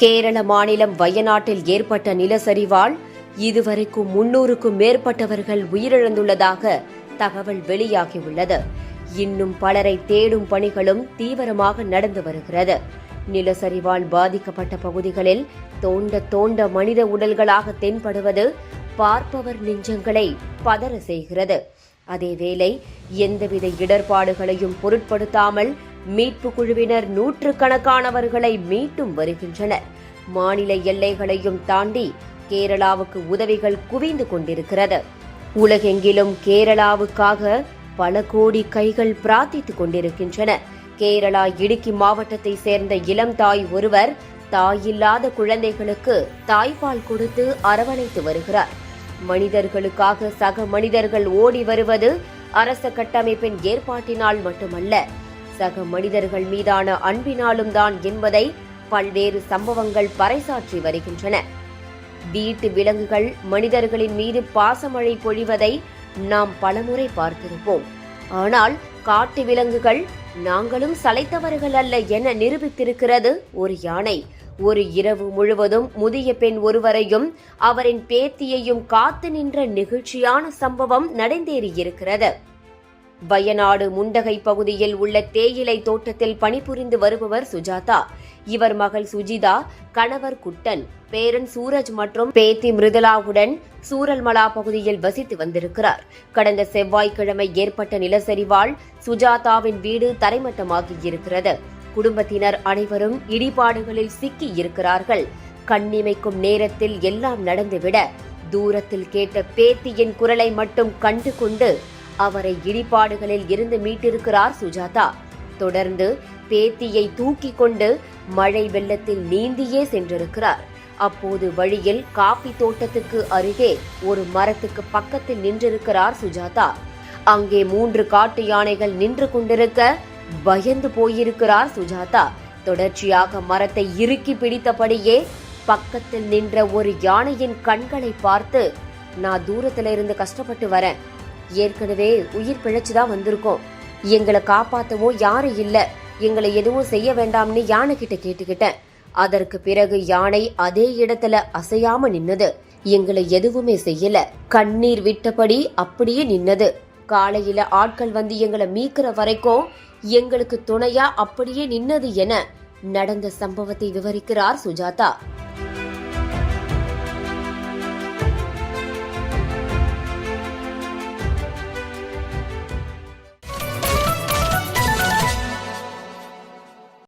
கேரள மாநிலம் வயநாட்டில் ஏற்பட்ட நிலச்சரிவால் இதுவரைக்கும் முன்னூறுக்கும் மேற்பட்டவர்கள் உயிரிழந்துள்ளதாக தகவல் வெளியாகியுள்ளது. இன்னும் பலரை தேடும் பணிகளும் தீவிரமாக நடந்து வருகிறது. நிலச்சரிவால் பாதிக்கப்பட்ட பகுதிகளில் தோண்ட தோண்ட மனித உடல்களாக தென்படுவது பார்ப்பவர் நெஞ்சங்களை பதற செய்கிறது. அதேவேளை எந்தவித இடர்பாடுகளையும் பொருட்படுத்தாமல் மீட்பு குழுவினர் நூற்றுக்கணக்கானவர்களை மீட்டும் வருகின்றனர். மாநில எல்லைகளையும் தாண்டி கேரளாவுக்கு உதவிகள் குவிந்து கொண்டிருக்கிறது. உலகெங்கிலும் கேரளாவுக்காக பல கோடி கைகள் பிரார்த்தித்துக் கொண்டிருக்கின்றன. கேரளா இடுக்கி மாவட்டத்தை சேர்ந்த இளம் தாய் ஒருவர் தாயில்லாத குழந்தைகளுக்கு தாய்ப்பால் கொடுத்து அரவணைத்து வருகிறார். மனிதர்களுக்காக சக மனிதர்கள் ஓடி வருவது அரச கட்டமைப்பின் ஏற்பாட்டினால் மட்டுமல்ல சக மனிதர்கள் மீதான அன்பினாலும் தான் என்பதை பல்வேறு சம்பவங்கள் பறைசாற்றி வருகின்றன. வீட்டு விலங்குகள் மனிதர்களின் மீது பாசமழை பொழிவதை நாம் பலமுறை பார்த்திருப்போம். ஆனால் காட்டு விலங்குகள் நாங்களும் சளைத்தவர்கள் அல்ல என நிரூபித்திருக்கிறது ஒரு யானை. ஒரு இரவு முழுவதும் முதிய பெண் ஒருவரையும் அவரின் பேத்தியையும் காத்து நின்ற நெகிழ்ச்சியான சம்பவம் நடந்தேறியிருக்கிறது. வயநாடு முண்டகை பகுதியில் உள்ள தேயிலை தோட்டத்தில் பணிபுரிந்து வருபவர் சுஜாதா. இவர் மகள் சுஜிதா கணவர் குட்டன் பேரன் சூரஜ் மற்றும் பேத்தி மிருதலாவுடன் சூரல்மலா பகுதியில் வசித்து வந்திருக்கிறார். கடந்த செவ்வாய்க்கிழமை ஏற்பட்ட நிலச்சரிவால் சுஜாதாவின் வீடு தரைமட்டமாகியிருக்கிறது. குடும்பத்தினர் அனைவரும் இடிபாடுகளில் சிக்கி இருக்கிறார்கள். கண்ணிமைக்கும் நேரத்தில் எல்லாம் நடந்துவிட தூரத்தில் கேட்ட பேத்தியின் குரலை மட்டும் கண்டு கொண்டு அவரை இடிபாடுகளில் இருந்து மீட்டிருக்கிறார் சுஜாதா. தொடர்ந்து பேத்தியை தூக்கி கொண்டு மழை வெள்ளத்தில் நீந்தியே சென்றிருக்கிறார். அப்போது வழியில் காபி தோட்டத்துக்கு அருகே ஒரு மரத்துக்கு பக்கத்தில் நின்றிருக்கிறார் சுஜாதா. அங்கே மூன்று காட்டு யானைகள் நின்று கொண்டிருக்க பயந்து போயிருக்கிறார் சுஜாதா. தொடர்ச்சியாக மரத்தை இறுக்கி பிடித்தபடியே பக்கத்தில் நின்ற ஒரு யானையின் கண்களை பார்த்து நான் தூரத்துல இருந்து கஷ்டப்பட்டு வரேன். ஏற்கனவே உயிர் பிழைச்சுதான் வந்திருக்கோம். எங்களை காப்பாத்தவோ யாரும் இல்ல. எங்களை எதுவும் செய்ய வேண்டாம்னு யானை கிட்ட கேட்டுக்கிட்டேன். அதற்கு பிறகு யானை அதே இடத்துல அசையாம நின்னது. எங்களை எதுவுமே செய்யல. கண்ணீர் விட்டபடி அப்படியே நின்னது. காலையில ஆட்கள் வந்து எங்களை மீக்கிற வரைக்கும் எங்களுக்கு துணையா அப்படியே நின்னது என நடந்த சம்பவத்தை விவரிக்கிறார் சுஜாதா.